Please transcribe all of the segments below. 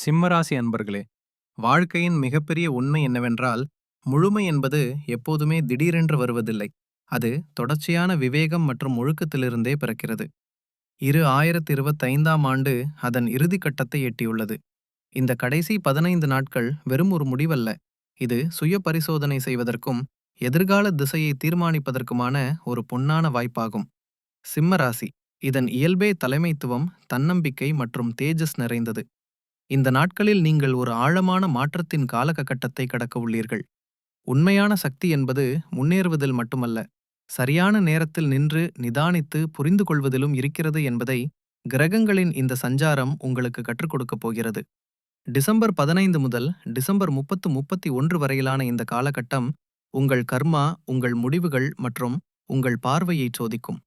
சிம்மராசி அன்பர்களே வாழ்க்கையின் மிகப்பெரிய உண்மை என்னவென்றால் முழுமை என்பது எப்போதுமே திடீரென்று வருவதில்லை. அது தொடர்ச்சியான விவேகம் மற்றும் ஒழுக்கத்திலிருந்தே பிறக்கிறது. இரு ஆயிரத்தி இருபத்தைந்தாம் ஆண்டு அதன் இறுதி கட்டத்தை எட்டியுள்ளது. இந்த கடைசி பதினைந்து நாட்கள் வெறும் ஒரு முடிவல்ல. இது சுய பரிசோதனை செய்வதற்கும் எதிர்கால திசையை தீர்மானிப்பதற்குமான ஒரு பொன்னான வாய்ப்பாகும். சிம்மராசி இதன் இயல்பே தலைமைத்துவம் தன்னம்பிக்கை மற்றும் தேஜஸ் நிறைந்தது. இந்த நாட்களில் நீங்கள் ஒரு ஆழமான மாற்றத்தின் காலகட்டத்தை கடக்க உள்ளீர்கள் உண்மையான சக்தி என்பது முன்னேறுவதில் மட்டுமல்ல சரியான நேரத்தில் நின்று நிதானித்து புரிந்து கொள்வதிலும் இருக்கிறது என்பதை கிரகங்களின் இந்த சஞ்சாரம் உங்களுக்கு கற்றுக் கொடுக்கப் போகிறது. டிசம்பர் பதினைந்து முதல் டிசம்பர் முப்பத்து முப்பத்தி ஒன்று வரையிலான இந்த காலகட்டம் உங்கள் கர்மா உங்கள் முடிவுகள் மற்றும் உங்கள் பார்வையை சோதிக்கும்.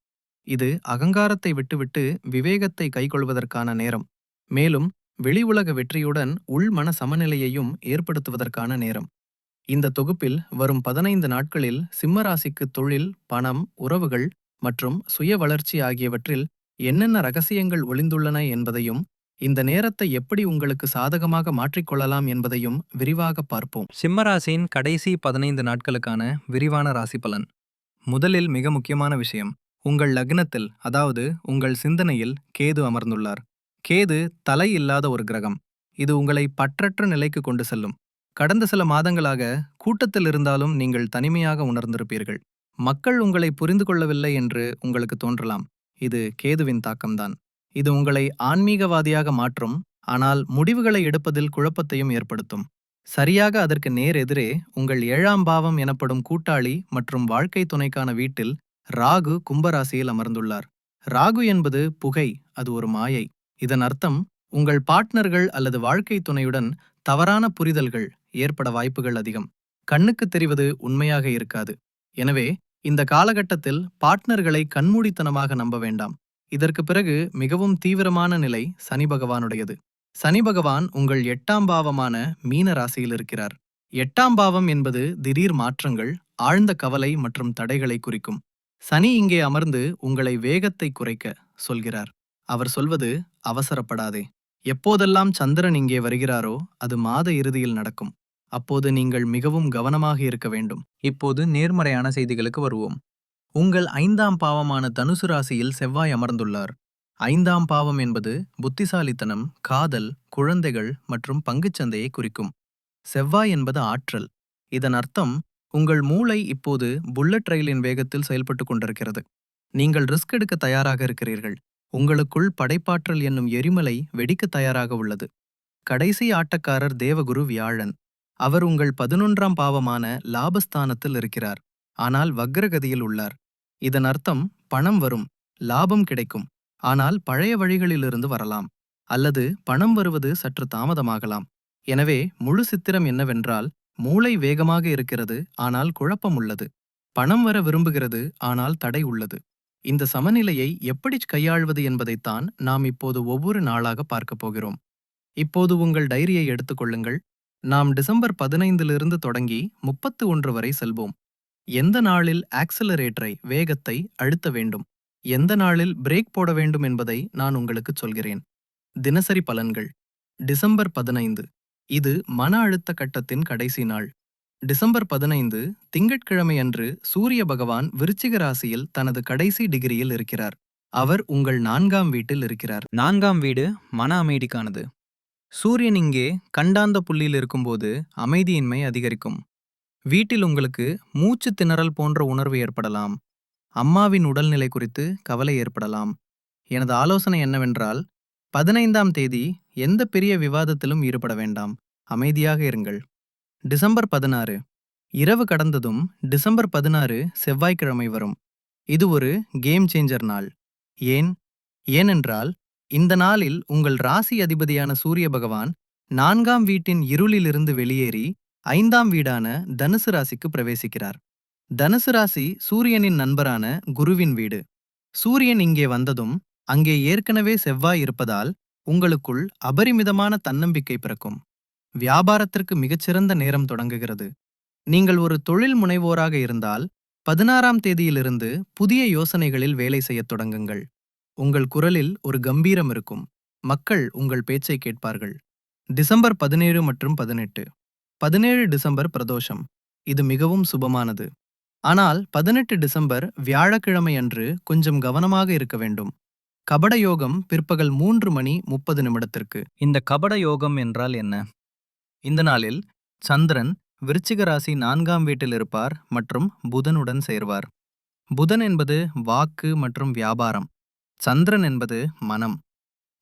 இது அகங்காரத்தை விட்டுவிட்டு விவேகத்தை கைகொள்வதற்கான நேரம். மேலும் வெளி உலக வெற்றியுடன் உள்மன சமநிலையையும் ஏற்படுத்துவதற்கான நேரம். இந்த தொகுப்பில் வரும் பதினைந்து நாட்களில் சிம்மராசிக்கு தொழில் பணம் உறவுகள் மற்றும் சுய வளர்ச்சி ஆகியவற்றில் என்னென்ன ரகசியங்கள் ஒளிந்துள்ளன என்பதையும் இந்த நேரத்தை எப்படி உங்களுக்கு சாதகமாக மாற்றிக்கொள்ளலாம் என்பதையும் விரிவாக பார்ப்போம். சிம்மராசியின் கடைசி பதினைந்து நாட்களுக்கான விரிவான ராசி பலன். முதலில் மிக முக்கியமான விஷயம் உங்கள் லக்னத்தில் அதாவது உங்கள் சிந்தனையில் கேது அமர்ந்துள்ளார். கேது தலை இல்லாத ஒரு கிரகம். இது உங்களை பற்றற்ற நிலைக்கு கொண்டு செல்லும். கடந்த சில மாதங்களாக கூட்டத்தில் இருந்தாலும் நீங்கள் தனிமையாக உணர்ந்திருப்பீர்கள். மக்கள் உங்களை புரிந்து கொள்ளவில்லை என்று உங்களுக்கு தோன்றலாம். இது கேதுவின் தாக்கம்தான். இது உங்களை ஆன்மீகவாதியாக மாற்றும் ஆனால் முடிவுகளை எடுப்பதில் குழப்பத்தையும் ஏற்படுத்தும். சரியாக அதற்கு நேர் எதிரே உங்கள் ஏழாம் பாவம் எனப்படும் கூட்டாளி மற்றும் வாழ்க்கை துணைக்கான வீட்டில் ராகு கும்பராசியில் அமர்ந்துள்ளார். ராகு என்பது புகை அது ஒரு மாயை. இதன் அர்த்தம் உங்கள் பார்ட்னர்கள் அல்லது வாழ்க்கை துணையுடன் தவறான புரிதல்கள் ஏற்பட வாய்ப்புகள் அதிகம். கண்ணுக்கு தெரிவது உண்மையாக இருக்காது. எனவே இந்த காலகட்டத்தில் பார்ட்னர்களை கண்மூடித்தனமாக நம்ப வேண்டாம். இதற்கு பிறகு மிகவும் தீவிரமான நிலை சனி பகவானுடையது. சனி பகவான் உங்கள் எட்டாம் பாவமான மீன ராசியில் இருக்கிறார். எட்டாம் பாவம் என்பது திடீர் மாற்றங்கள் ஆழ்ந்த கவலை மற்றும் தடைகளை குறிக்கும். சனி இங்கே அமர்ந்து உங்களை வேகத்தை குறைக்க சொல்கிறார். அவர் சொல்வது அவசரப்படாதே. எப்போதெல்லாம் சந்திரன் இங்கே வருகிறாரோ அது மாத இறுதியில் நடக்கும். அப்போது நீங்கள் மிகவும் கவனமாக இருக்க வேண்டும். இப்போது நேர்மறையான செய்திகளுக்கு வருவோம். உங்கள் ஐந்தாம் பாவமான தனுசு ராசியில் செவ்வாய் அமர்ந்துள்ளார். ஐந்தாம் பாவம் என்பது புத்திசாலித்தனம் காதல் குழந்தைகள் மற்றும் பங்குச்சந்தையை குறிக்கும். செவ்வாய் என்பது ஆற்றல். இதன் அர்த்தம் உங்கள் மூளை இப்போது புல்லட் ரயிலின் வேகத்தில் செயல்பட்டு கொண்டிருக்கிறது. நீங்கள் ரிஸ்க் எடுக்க தயாராக இருக்கிறீர்கள். உங்களுக்குள் படைப்பாற்றல் என்னும் எரிமலை வெடிக்க தயாராக உள்ளது. கடைசி ஆட்டக்காரர் தேவகுரு வியாழன். அவர் உங்கள் பதினொன்றாம் பாவமான லாபஸ்தானத்தில் இருக்கிறார். ஆனால் வக்ரகதியில் உள்ளார். இதன் அர்த்தம் பணம் வரும் லாபம் கிடைக்கும். ஆனால் பழைய வழிகளிலிருந்து வரலாம். அல்லது பணம் வருவது சற்று தாமதமாகலாம். எனவே முழு சித்திரம் என்னவென்றால் மூளை வேகமாக இருக்கிறது ஆனால் குழப்பம் உள்ளது. பணம் வர விரும்புகிறது ஆனால் தடை உள்ளது. இந்த சமநிலையை எப்படி கையாள்வது என்பதைத்தான் நாம் இப்போது ஒவ்வொரு நாளாக பார்க்கப் போகிறோம். இப்போது உங்கள் டைரியை எடுத்துக்கொள்ளுங்கள் நாம் டிசம்பர் பதினைந்திலிருந்து தொடங்கி முப்பத்து ஒன்று வரை செல்வோம். எந்த நாளில் ஆக்சலரேட்டரை வேகத்தை அழுத்த வேண்டும்? எந்த நாளில் பிரேக் போட வேண்டும் என்பதை நான் உங்களுக்கு சொல்கிறேன். தினசரி பலன்கள். டிசம்பர் பதினைந்து. இது மன அழுத்த கட்டத்தின் கடைசி நாள். டிசம்பர் பதினைந்து திங்கட்கிழமை அன்று சூரிய பகவான் விருச்சிக ராசியில் தனது கடைசி டிகிரியில் இருக்கிறார். அவர் உங்கள் நான்காம் வீட்டில் இருக்கிறார். நான்காம் வீடு மன அமைதிக்கானது. சூரியன் இங்கே கண்டாந்த புள்ளியில் இருக்கும்போது அமைதியின்மை அதிகரிக்கும். வீட்டில் உங்களுக்கு மூச்சு திணறல் போன்ற உணர்வு ஏற்படலாம். அம்மாவின் உடல்நிலை குறித்து கவலை ஏற்படலாம். எனது ஆலோசனை என்னவென்றால் பதினைந்தாம் தேதி எந்த பெரிய விவாதத்திலும் ஈடுபட வேண்டாம். அமைதியாக இருங்கள். டிசம்பர் பதினாறு. இரவு கடந்ததும் டிசம்பர் பதினாறு செவ்வாய்க்கிழமை வரும். இது ஒரு கேம் சேஞ்சர் நாள். ஏன்? ஏனென்றால் இந்த நாளில் உங்கள் ராசி அதிபதியான சூரிய பகவான் நான்காம் வீட்டின் இருளிலிருந்து வெளியேறி ஐந்தாம் வீடான தனுசு ராசிக்கு பிரவேசிக்கிறார். தனுசு ராசி சூரியனின் நண்பரான குருவின் வீடு. சூரியன் இங்கே வந்ததும் அங்கே ஏற்கனவே செவ்வாய் இருப்பதால் உங்களுக்குள் அபரிமிதமான தன்னம்பிக்கை பிறக்கும். வியாபாரத்திற்கு மிகச்சிறந்த நேரம் தொடங்குகிறது. நீங்கள் ஒரு தொழில் முனைவோராக இருந்தால் பதினாறாம் தேதியிலிருந்து புதிய யோசனைகளில் வேலை செய்யத் தொடங்குங்கள். உங்கள் குரலில் ஒரு கம்பீரம் இருக்கும். மக்கள் உங்கள் பேச்சை கேட்பார்கள். டிசம்பர் பதினேழு மற்றும் பதினெட்டு. பதினேழு டிசம்பர் பிரதோஷம். இது மிகவும் சுபமானது. ஆனால் பதினெட்டு டிசம்பர் வியாழக்கிழமை அன்று கொஞ்சம் கவனமாக இருக்க வேண்டும். கபட யோகம் பிற்பகல் மூன்று மணி முப்பது நிமிடத்திற்கு. இந்த கபட யோகம் என்றால் என்ன? இந்த நாளில் சந்திரன் விருச்சிக ராசி நான்காம் வீட்டில் இருப்பார் மற்றும் புதனுடன் சேர்வார். புதன் என்பது வாக்கு மற்றும் வியாபாரம். சந்திரன் என்பது மனம்.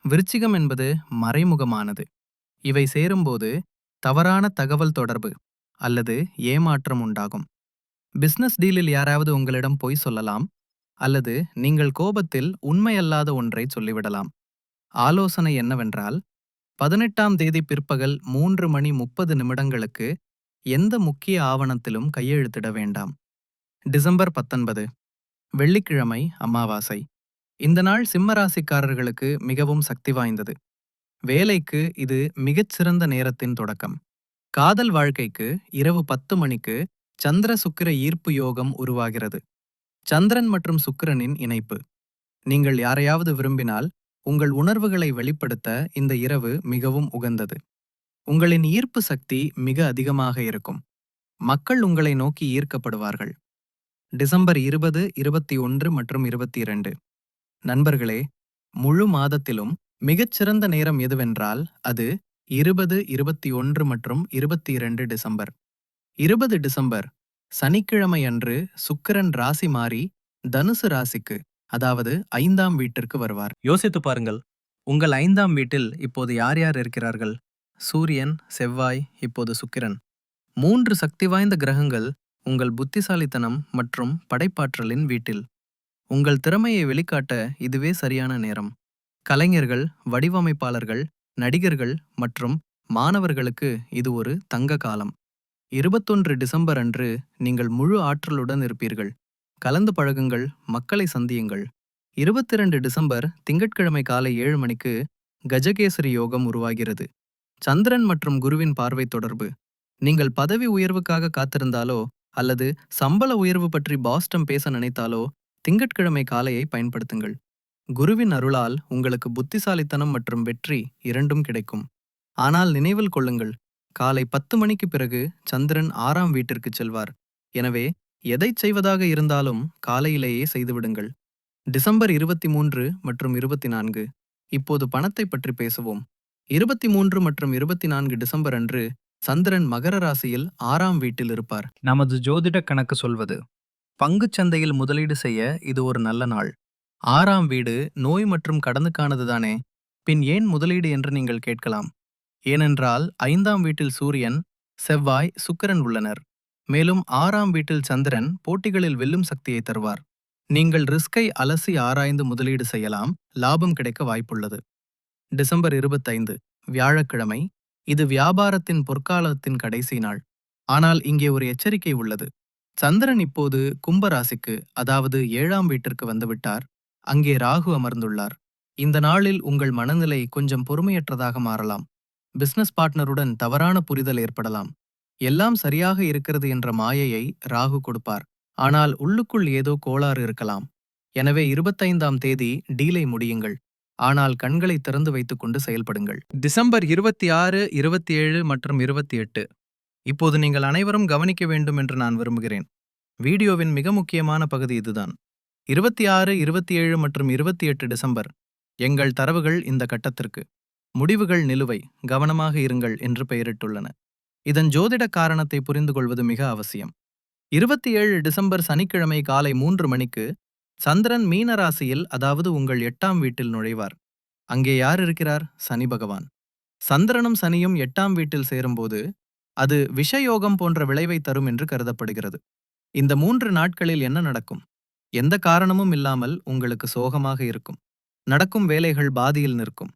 விருச்சிகம் என்பது மறைமுகமானது. இவை சேரும்போது தவறான தகவல் தொடர்பு அல்லது ஏமாற்றம் உண்டாகும். பிசினஸ் டீலில் யாராவது உங்களிடம் பொய் சொல்லலாம் அல்லது நீங்கள் கோபத்தில் உண்மையல்லாத ஒன்றை சொல்லிவிடலாம். ஆலோசனை என்னவென்றால் பதினெட்டாம் தேதி பிற்பகல் மூன்று மணி முப்பது நிமிடங்களுக்கு எந்த முக்கிய ஆவணத்திலும் கையெழுத்திட வேண்டாம். டிசம்பர் பத்தொன்பது வெள்ளிக்கிழமை அமாவாசை. இந்த நாள் சிம்மராசிக்காரர்களுக்கு மிகவும் சக்தி வாய்ந்தது. வேலைக்கு இது மிகச்சிறந்த நேரத்தின் தொடக்கம். காதல் வாழ்க்கைக்கு இரவு பத்து மணிக்கு சந்திர சுக்கிர ஈர்ப்பு யோகம் உருவாகிறது. சந்திரன் மற்றும் சுக்கிரனின் இணைப்பு. நீங்கள் யாரையாவது விரும்பினால் உங்கள் உணர்வுகளை வெளிப்படுத்த இந்த இரவு மிகவும் உகந்தது. உங்களின் ஈர்ப்பு சக்தி மிக அதிகமாக இருக்கும். மக்கள் உங்களை நோக்கி ஈர்க்கப்படுவார்கள். டிசம்பர் இருபது இருபத்தி ஒன்று மற்றும் இருபத்தி இரண்டு. நண்பர்களே முழு மாதத்திலும் மிகச்சிறந்த நேரம் எதுவென்றால் அது இருபது இருபத்தி ஒன்று மற்றும் இருபத்தி இரண்டு டிசம்பர். இருபது டிசம்பர் சனிக்கிழமை அன்று சுக்கிரன் ராசி மாறி தனுசு ராசிக்கு. அதாவது ஐந்தாம் வீட்டிற்கு வருவார். யோசித்து பாருங்கள் உங்கள் ஐந்தாம் வீட்டில் இப்போது யார் யார் இருக்கிறார்கள்? சூரியன் செவ்வாய் இப்போது சுக்கிரன். மூன்று சக்தி வாய்ந்த கிரகங்கள் உங்கள் புத்திசாலித்தனம் மற்றும் படைப்பாற்றலின் வீட்டில். உங்கள் திறமையை வெளிக்காட்ட இதுவே சரியான நேரம். கலைஞர்கள் வடிவமைப்பாளர்கள் நடிகர்கள் மற்றும் மாணவர்களுக்கு இது ஒரு தங்க காலம். இருபத்தொன்று டிசம்பர் அன்று நீங்கள் முழு ஆற்றலுடன் இருப்பீர்கள். கலந்து பழகுங்கள் மக்களை சந்தியுங்கள். இருபத்திரண்டு டிசம்பர் திங்கட்கிழமை காலை ஏழு மணிக்கு கஜகேசரி யோகம் உருவாகிறது. சந்திரன் மற்றும் குருவின் பார்வை தொடர்பு. நீங்கள் பதவி உயர்வுக்காக காத்திருந்தாலோ அல்லது சம்பள உயர்வு பற்றி பாஸ்டம் பேச நினைத்தாலோ திங்கட்கிழமை காலையை பயன்படுத்துங்கள். குருவின் அருளால் உங்களுக்கு புத்திசாலித்தனம் மற்றும் வெற்றி இரண்டும் கிடைக்கும். ஆனால் நினைவில் கொள்ளுங்கள் காலை பத்து மணிக்கு பிறகு சந்திரன் ஆறாம் வீட்டிற்கு செல்வார். எனவே எதைச் செய்வதாக இருந்தாலும் காலையிலேயே செய்துவிடுங்கள். டிசம்பர் இருபத்தி மூன்று மற்றும் இருபத்தி நான்கு இப்போது பணத்தை பற்றி பேசுவோம். இருபத்தி மூன்று மற்றும் இருபத்தி நான்கு டிசம்பர் அன்று சந்திரன் மகர ராசியில் ஆறாம் வீட்டில் இருப்பார். நமது ஜோதிட கணக்கு சொல்வது பங்குச் சந்தையில் முதலீடு செய்ய இது ஒரு நல்ல நாள். ஆறாம் வீடு நோய் மற்றும் கடனுக்கானது தானே. பின் ஏன் முதலீடு என்று நீங்கள் கேட்கலாம். ஏனென்றால் ஐந்தாம் வீட்டில் சூரியன் செவ்வாய் சுக்கரன் உள்ளனர். மேலும் ஆறாம் வீட்டில் சந்திரன் போட்டிகளில் வெல்லும் சக்தியை தருவார். நீங்கள் ரிஸ்கை அலசி ஆராய்ந்து முதலீடு செய்யலாம். லாபம் கிடைக்க வாய்ப்புள்ளது. டிசம்பர் இருபத்தைந்து வியாழக்கிழமை. இது வியாபாரத்தின் பொற்காலத்தின் கடைசி நாள். ஆனால் இங்கே ஒரு எச்சரிக்கை உள்ளது. சந்திரன் இப்போது கும்பராசிக்கு அதாவது ஏழாம் வீட்டிற்கு வந்துவிட்டார். அங்கே ராகு அமர்ந்துள்ளார். இந்த நாளில் உங்கள் மனநிலை கொஞ்சம் பொறுமையற்றதாக மாறலாம். பிசினஸ் பார்ட்னருடன் தவறான புரிதல் ஏற்படலாம். எல்லாம் சரியாக இருக்கிறது என்ற மாயையை ராகு கொடுப்பார். ஆனால் உள்ளுக்குள் ஏதோ கோளாறு இருக்கலாம். எனவே இருபத்தைந்தாம் தேதி டீலை முடியுங்கள். ஆனால் கண்களை திறந்து வைத்துக்கொண்டு செயல்படுங்கள். டிசம்பர் இருபத்தி ஆறு இருபத்தி ஏழு மற்றும் இருபத்தி எட்டு. இப்போது நீங்கள் அனைவரும் கவனிக்க வேண்டும் என்று நான் விரும்புகிறேன். வீடியோவின் மிக முக்கியமான பகுதி இதுதான். இருபத்தி ஆறு இருபத்தி ஏழு மற்றும் இருபத்தி எட்டு டிசம்பர். எங்கள் தரவுகள் இந்த கட்டத்திற்கு. முடிவுகள் நிலுவை. கவனமாக இருங்கள் என்று பெயரிட்டுள்ளன. இதன் ஜோதிட காரணத்தை புரிந்து கொள்வது மிக அவசியம். இருபத்தி ஏழு டிசம்பர் சனிக்கிழமை காலை மூன்று மணிக்கு சந்திரன் மீன ராசியில் அதாவது உங்கள் எட்டாம் வீட்டில் நுழைவார். அங்கே யார் இருக்கிறார்? சனி பகவான். சந்திரனும் சனியும் எட்டாம் வீட்டில் சேரும்போது அது விஷயோகம் போன்ற விளைவை தரும் என்று கருதப்படுகிறது. இந்த மூன்று நாட்களில் என்ன நடக்கும்? எந்த காரணமும் இல்லாமல் உங்களுக்கு சோகமாக இருக்கும். நடக்கும் வேலைகள் பாதியில் நிற்கும்.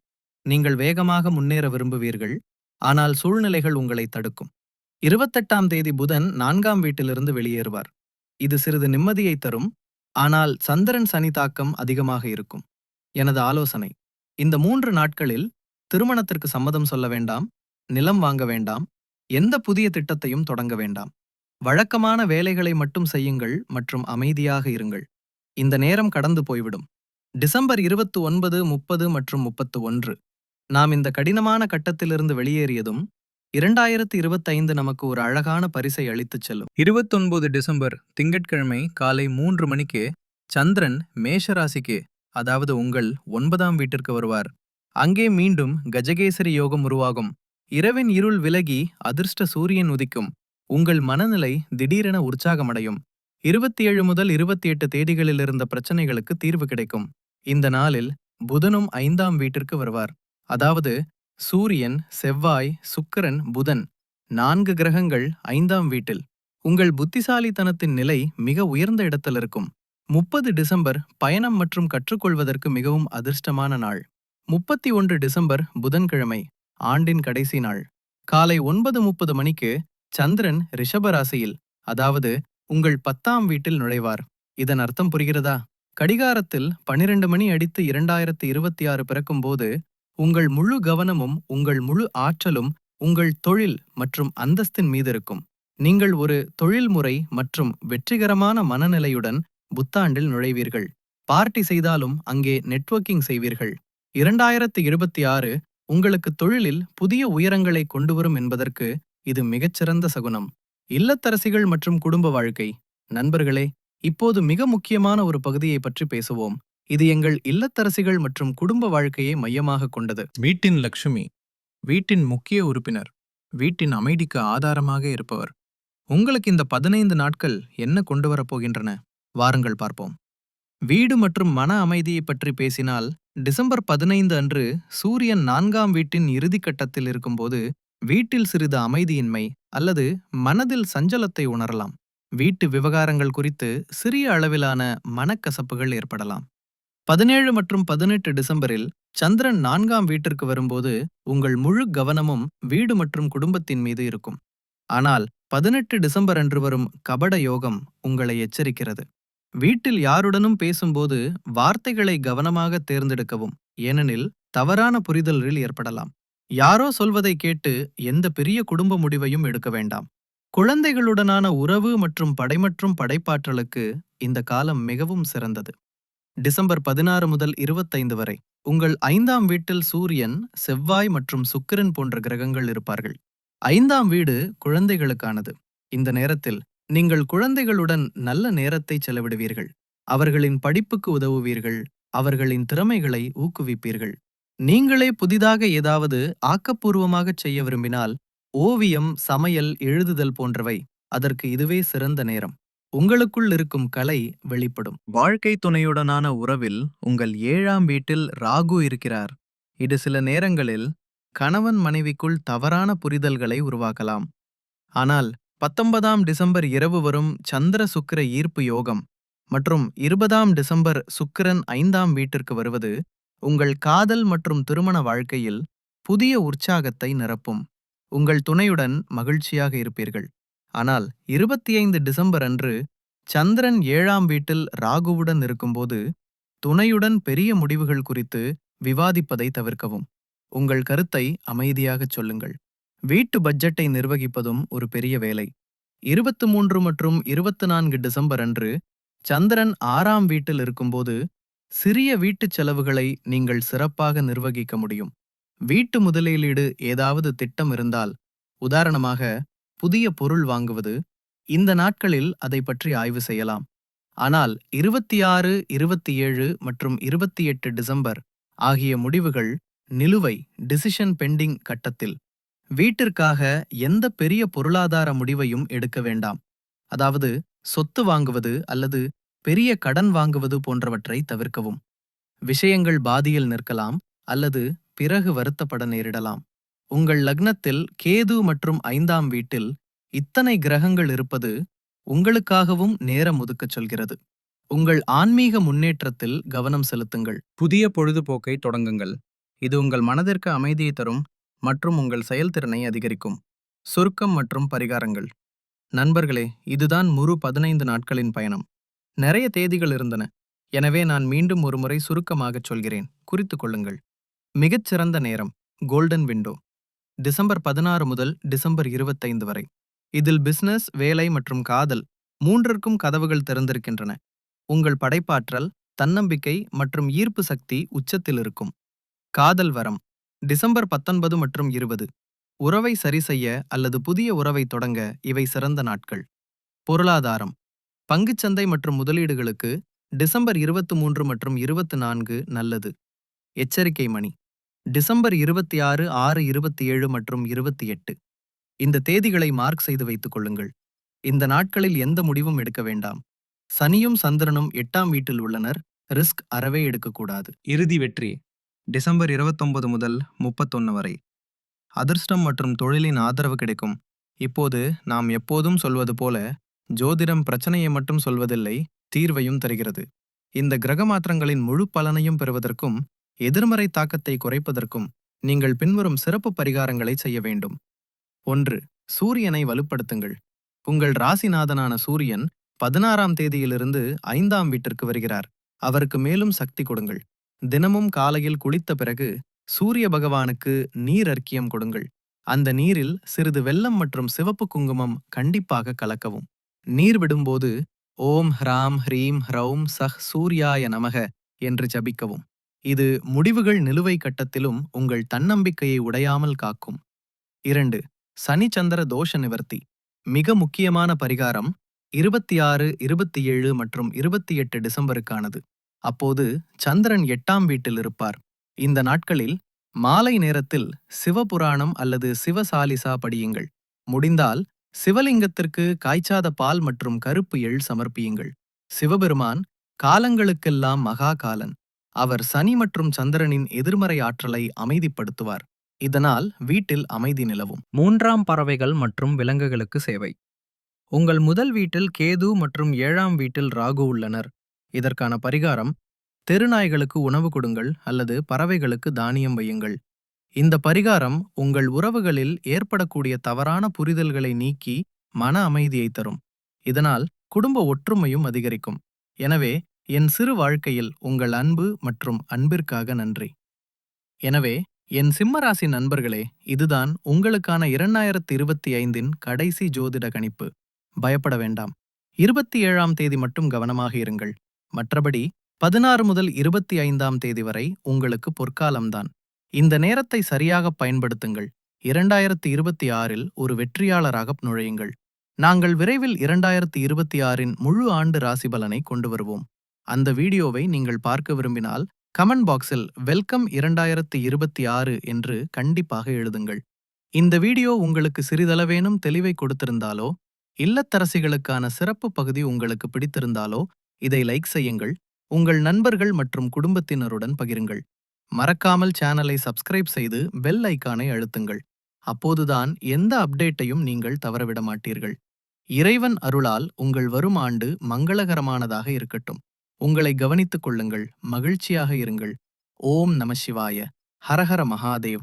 நீங்கள் வேகமாக முன்னேற விரும்புவீர்கள். ஆனால் சூழ்நிலைகள் உங்களை தடுக்கும். இருபத்தெட்டாம் தேதி புதன் நான்காம் வீட்டிலிருந்து வெளியேறுவார். இது சிறிது நிம்மதியை தரும் ஆனால் சந்திரன் சனி தாக்கம் அதிகமாக இருக்கும். எனது ஆலோசனை இந்த மூன்று நாட்களில் திருமணத்திற்கு சம்மதம் சொல்ல வேண்டாம் நிலம் வாங்க வேண்டாம் எந்த புதிய திட்டத்தையும் தொடங்க வேண்டாம். வழக்கமான வேலைகளை மட்டும் செய்யுங்கள் மற்றும் அமைதியாக இருங்கள். இந்த நேரம் கடந்து போய்விடும். டிசம்பர் இருபத்து ஒன்பது முப்பது மற்றும் முப்பத்து ஒன்று. நாம் இந்த கடினமான கட்டத்திலிருந்து வெளியேறியதும் இரண்டாயிரத்து இருபத்தைந்து நமக்கு ஒரு அழகான பரிசை அளித்துச் செல்லும். இருபத்தொன்பது டிசம்பர் திங்கட்கிழமை காலை மூன்று மணிக்கு சந்திரன் மேஷராசிக்கு அதாவது உங்கள் ஒன்பதாம் வீட்டிற்கு வருவார். அங்கே மீண்டும் கஜகேசரி யோகம் உருவாகும். இரவின் இருள் விலகி அதிர்ஷ்ட சூரியன் உதிக்கும். உங்கள் மனநிலை திடீரென உற்சாகமடையும். இருபத்தி ஏழு முதல் இருபத்தி எட்டு தேதிகளில் இருந்த பிரச்சனைகளுக்கு தீர்வு கிடைக்கும். இந்த நாளில் புதனும் ஐந்தாம் வீட்டிற்கு வருவார். அதாவது சூரியன் செவ்வாய் சுக்கிரன் புதன் நான்கு கிரகங்கள் ஐந்தாம் வீட்டில். உங்கள் புத்திசாலித்தனத்தின் நிலை மிக உயர்ந்த இடத்தில் இருக்கும். முப்பது டிசம்பர் பயணம் மற்றும் கற்றுக்கொள்வதற்கு மிகவும் அதிர்ஷ்டமான நாள். முப்பத்தி ஒன்று டிசம்பர் புதன்கிழமை ஆண்டின் கடைசி நாள். காலை ஒன்பது முப்பது மணிக்கு சந்திரன் ரிஷபராசியில் அதாவது உங்கள் பத்தாம் வீட்டில் நுழைவார். இதன் அர்த்தம் புரிகிறதா? கடிகாரத்தில் பனிரெண்டு மணி அடித்து இரண்டாயிரத்து இருபத்தி ஆறு பிறக்கும்போது உங்கள் முழு கவனமும் உங்கள் முழு ஆற்றலும் உங்கள் தொழில் மற்றும் அந்தஸ்தின் மீது இருக்கும் நீங்கள் ஒரு தொழில்முறை மற்றும் வெற்றிகரமான மனநிலையுடன் புத்தாண்டில் நுழைவீர்கள். பார்ட்டி செய்தாலும் அங்கே நெட்வொர்க்கிங் செய்வீர்கள். இரண்டாயிரத்து இருபத்தி ஆறு உங்களுக்கு தொழிலில் புதிய உயரங்களை கொண்டுவரும் என்பதற்கு இது மிகச்சிறந்த சகுனம். இல்லத்தரசிகள் மற்றும் குடும்ப வாழ்க்கை. நண்பர்களே இப்போது மிக முக்கியமான ஒரு பகுதியை பற்றி பேசுவோம். இது எங்கள் இல்லத்தரசிகள் மற்றும் குடும்ப வாழ்க்கையை மையமாக கொண்டது. வீட்டின் லக்ஷ்மி வீட்டின் முக்கிய உறுப்பினர் வீட்டின் அமைதிக்கு ஆதாரமாக இருப்பவர். உங்களுக்கு இந்த பதினைந்து நாட்கள் என்ன கொண்டு வரப்போகின்றன வாருங்கள் பார்ப்போம். வீடு மற்றும் மன அமைதியை பற்றி பேசினால் டிசம்பர் பதினைந்து அன்று சூரியன் நான்காம் வீட்டின் இறுதிக் கட்டத்தில் இருக்கும்போது வீட்டில் சிறிது அமைதியின்மை அல்லது மனதில் சஞ்சலத்தை உணரலாம். வீட்டு விவகாரங்கள் குறித்து சிறிய அளவிலான மனக்கசப்புகள் ஏற்படலாம். பதினேழு மற்றும் பதினெட்டு டிசம்பரில் சந்திரன் நான்காம் வீட்டிற்கு வரும்போது உங்கள் முழு கவனமும் வீடு மற்றும் குடும்பத்தின் மீது இருக்கும். ஆனால் பதினெட்டு டிசம்பர் அன்று வரும் கபட யோகம் உங்களை எச்சரிக்கிறது. வீட்டில் யாருடனும் பேசும்போது வார்த்தைகளை கவனமாக தேர்ந்தெடுக்கவும் ஏனெனில் தவறான புரிதல்கள் ஏற்படலாம். யாரோ சொல்வதை கேட்டு எந்த பெரிய குடும்ப முடிவையும் எடுக்க வேண்டாம். குழந்தைகளுடனான உறவு மற்றும் படைமற்றும் படைப்பாற்றலுக்கு இந்த காலம் மிகவும் சிறந்தது. டிசம்பர் பதினாறு முதல் இருபத்தைந்து வரை. உங்கள் ஐந்தாம் வீட்டில் சூரியன் செவ்வாய் மற்றும் சுக்கிரன் போன்ற கிரகங்கள் இருப்பார்கள். ஐந்தாம் வீடு குழந்தைகளுக்கானது. இந்த நேரத்தில் நீங்கள் குழந்தைகளுடன் நல்ல நேரத்தை செலவிடுவீர்கள். அவர்களின் படிப்புக்கு உதவுவீர்கள். அவர்களின் திறமைகளை ஊக்குவிப்பீர்கள். நீங்களே புதிதாக ஏதாவது ஆக்கப்பூர்வமாகச் செய்ய விரும்பினால் ஓவியம் சமையல் எழுதுதல் போன்றவை அதற்கு இதுவே சிறந்த நேரம். உங்களுக்குள் இருக்கும் கலை வெளிப்படும். வாழ்க்கை துணையுடனான உறவில் உங்கள் ஏழாம் வீட்டில் ராகு இருக்கிறார். இது சில நேரங்களில் கணவன் மனைவிக்குள் தவறான புரிதல்களை உருவாக்கலாம். ஆனால் பத்தொன்பதாம் டிசம்பர் இரவு வரும் சந்திர சுக்கிர ஈர்ப்பு யோகம் மற்றும் இருபதாம் டிசம்பர் சுக்கிரன் ஐந்தாம் வீட்டிற்கு வருவது உங்கள் காதல் மற்றும் திருமண வாழ்க்கையில் புதிய உற்சாகத்தை நிரப்பும். உங்கள் துணையுடன் மகிழ்ச்சியாக இருப்பீர்கள். ஆனால் இருபத்தி ஐந்து டிசம்பர் அன்று சந்திரன் ஏழாம் வீட்டில் ராகுவுடன் இருக்கும்போது துணையுடன் பெரிய முடிவுகள் குறித்து விவாதிப்பதை தவிர்க்கவும். உங்கள் கருத்தை அமைதியாகச் சொல்லுங்கள். வீட்டு பட்ஜெட்டை நிர்வகிப்பதும் ஒரு பெரிய வேலை. இருபத்து மூன்று மற்றும் இருபத்து நான்கு டிசம்பர் அன்று சந்திரன் ஆறாம் வீட்டில் இருக்கும்போது சிறிய வீட்டுச் செலவுகளை நீங்கள் சிறப்பாக நிர்வகிக்க முடியும். வீட்டு முதலீடு ஏதாவது திட்டம் இருந்தால் உதாரணமாக புதிய பொருள் வாங்குவது இந்த நாட்களில் அதை பற்றி ஆய்வு செய்யலாம். ஆனால் இருபத்தி ஆறு இருபத்தி ஏழு மற்றும் இருபத்தி எட்டு டிசம்பர் ஆகிய முடிவுகள் நிலுவை டிசிஷன் பெண்டிங் கட்டத்தில். வீட்டிற்காக எந்த பெரிய பொருளாதார முடிவையும் எடுக்க வேண்டாம். அதாவது சொத்து வாங்குவது அல்லது பெரிய கடன் வாங்குவது போன்றவற்றை தவிர்க்கவும். விஷயங்கள் பாதியில் நிற்கலாம் அல்லது பிறகு வருத்தப்பட நேரிடலாம். உங்கள் லக்னத்தில் கேது மற்றும் ஐந்தாம் வீட்டில் இத்தனை கிரகங்கள் இருப்பது உங்களுக்காகவும் நேரம் ஒதுக்கச் சொல்கிறது. உங்கள் ஆன்மீக முன்னேற்றத்தில் கவனம் செலுத்துங்கள். புதிய பொழுதுபோக்கை தொடங்குங்கள். இது உங்கள் மனதிற்கு அமைதியை தரும் மற்றும் உங்கள் செயல்திறனை அதிகரிக்கும். சுருக்கம் மற்றும் பரிகாரங்கள். நண்பர்களே இதுதான் முரு பதினைந்து நாட்களின் பயணம். நிறைய தேதிகள் இருந்தன. எனவே நான் மீண்டும் ஒருமுறை சுருக்கமாகச் சொல்கிறேன். குறித்துக் கொள்ளுங்கள். மிகச்சிறந்த நேரம். Golden window. டிசம்பர் பதினாறு முதல் டிசம்பர் இருபத்தைந்து வரை. இதில் பிசினஸ் வேலை மற்றும் காதல் மூன்றிற்கும் கதவுகள் திறந்திருக்கின்றன. உங்கள் படைப்பாற்றல் தன்னம்பிக்கை மற்றும் ஈர்ப்பு சக்தி உச்சத்தில் இருக்கும். காதல் வரம் டிசம்பர் பத்தொன்பது மற்றும் இருபது. உறவை சரிசெய்ய அல்லது புதிய உறவை தொடங்க இவை சிறந்த நாட்கள். பொருளாதாரம் பங்குச்சந்தை மற்றும் முதலீடுகளுக்கு டிசம்பர் இருபத்து மூன்று மற்றும் இருபத்து நான்கு நல்லது. எச்சரிக்கை மணி டிசம்பர் இருபத்தி ஆறு ஆறு இருபத்தி ஏழு மற்றும் இருபத்தி எட்டு. இந்த தேதிகளை மார்க் செய்து வைத்துக் கொள்ளுங்கள். இந்த நாட்களில் எந்த முடிவும் எடுக்க வேண்டாம். சனியும் சந்திரனும் எட்டாம் வீட்டில் உள்ளனர். ரிஸ்க் அறவே எடுக்கக்கூடாது. இறுதி வெற்றி டிசம்பர் இருபத்தொன்பது முதல் முப்பத்தொன்னு வரை. அதிர்ஷ்டம் மற்றும் தொழிலின் ஆதரவு கிடைக்கும். இப்போது நாம் எப்போதும் சொல்வது போல ஜோதிடம் பிரச்சனையை மட்டும் சொல்வதில்லை தீர்வையும் தருகிறது. இந்த கிரக மாற்றங்களின் முழு பலனையும் பெறுவதற்கும் எதிர்மறை தாக்கத்தை குறைப்பதற்கும் நீங்கள் பின்வரும் சிறப்பு பரிகாரங்களை செய்ய வேண்டும். ஒன்று சூரியனை வலுப்படுத்துங்கள். உங்கள் ராசிநாதனான சூரியன் பதினாறாம் தேதியிலிருந்து ஐந்தாம் வீட்டிற்கு வருகிறார். அவருக்கு மேலும் சக்தி கொடுங்கள். தினமும் காலையில் குளித்த பிறகு சூரிய பகவானுக்கு நீர் அர்க்கியம் கொடுங்கள். அந்த நீரில் சிறிது வெள்ளம் மற்றும் சிவப்பு குங்குமம் கண்டிப்பாக கலக்கவும். நீர் விடும்போது ஓம் ஹ்ராம் ஹ்ரீம் ஹ்ரௌம் சஹ் சூர்யாய நமக என்று ஜபிக்கவும். இது முடிவுகள் நிலுவை கட்டத்திலும் உங்கள் தன்னம்பிக்கையை உடையாமல் காக்கும். இரண்டு சனி சந்திர தோஷ நிவர்த்தி. மிக முக்கியமான பரிகாரம் இருபத்தி ஆறு இருபத்தி ஏழு மற்றும் இருபத்தி எட்டு டிசம்பருக்கானது. அப்போது சந்திரன் எட்டாம் வீட்டில் இருப்பார். இந்த நாட்களில் மாலை நேரத்தில் சிவபுராணம் அல்லது சிவசாலிசா படியுங்கள். முடிந்தால் சிவலிங்கத்திற்கு காய்ச்சாத பால் மற்றும் கருப்பு எள் சமர்ப்பியுங்கள். சிவபெருமான் காலங்களுக்கெல்லாம் மகாகாலன். அவர் சனி மற்றும் சந்திரனின் எதிர்மறை ஆற்றலை அமைதிப்படுத்துவார். இதனால் வீட்டில் அமைதி நிலவும். மூன்றாம் பறவைகள் மற்றும் விலங்குகளுக்கு சேவை. உங்கள் முதல் வீட்டில் கேது மற்றும் ஏழாம் வீட்டில் ராகு உள்ளனர். இதற்கான பரிகாரம் தெருநாய்களுக்கு உணவு கொடுங்கள் அல்லது பறவைகளுக்கு தானியம் வையுங்கள். இந்த பரிகாரம் உங்கள் உறவுகளில் ஏற்படக்கூடிய தவறான புரிதல்களை நீக்கி மன அமைதியை தரும். இதனால் குடும்ப ஒற்றுமையும் அதிகரிக்கும். எனவே என் சிறு வாழ்க்கையில் உங்கள் அன்பு மற்றும் அன்பிற்காக நன்றி. எனவே என் சிம்மராசி நண்பர்களே இதுதான் உங்களுக்கான இரண்டாயிரத்தி இருபத்தி ஐந்தின் கடைசி ஜோதிட கணிப்பு. பயப்பட வேண்டாம். இருபத்தி ஏழாம் தேதி மட்டும் கவனமாக இருங்கள். மற்றபடி பதினாறு முதல் இருபத்தி ஐந்தாம் தேதி வரை உங்களுக்கு பொற்காலம்தான். இந்த நேரத்தை சரியாக பயன்படுத்துங்கள். இரண்டாயிரத்தி இருபத்தி ஆறில் ஒரு வெற்றியாளராக நுழையுங்கள். நாங்கள் விரைவில் இரண்டாயிரத்தி இருபத்தி ஆறின் முழு ஆண்டு ராசி பலனை கொண்டு வருவோம். அந்த வீடியோவை நீங்கள் பார்க்க விரும்பினால் கமெண்ட் பாக்ஸில் வெல்கம் இரண்டாயிரத்தி இருபத்தி ஆறு என்று கண்டிப்பாக எழுதுங்கள். இந்த வீடியோ உங்களுக்கு சிறிதளவேனும் தெளிவை கொடுத்திருந்தாலோ இல்லத்தரசிகளுக்கான சிறப்பு பகுதி உங்களுக்கு பிடித்திருந்தாலோ இதை லைக் செய்யுங்கள். உங்கள் நண்பர்கள் மற்றும் குடும்பத்தினருடன் பகிருங்கள். மறக்காமல் சேனலை சப்ஸ்கிரைப் செய்து பெல் ஐக்கானை அழுத்துங்கள். அப்போதுதான் எந்த அப்டேட்டையும் நீங்கள் தவறவிட மாட்டீர்கள் இறைவன் அருளால் உங்கள் வரும் ஆண்டு மங்களகரமானதாக இருக்கட்டும். உங்களை கவனித்துக் கொள்ளுங்கள் மகிழ்ச்சியாக இருங்கள். ஓம் நம சிவாய. ஹரஹர மகாதேவ்.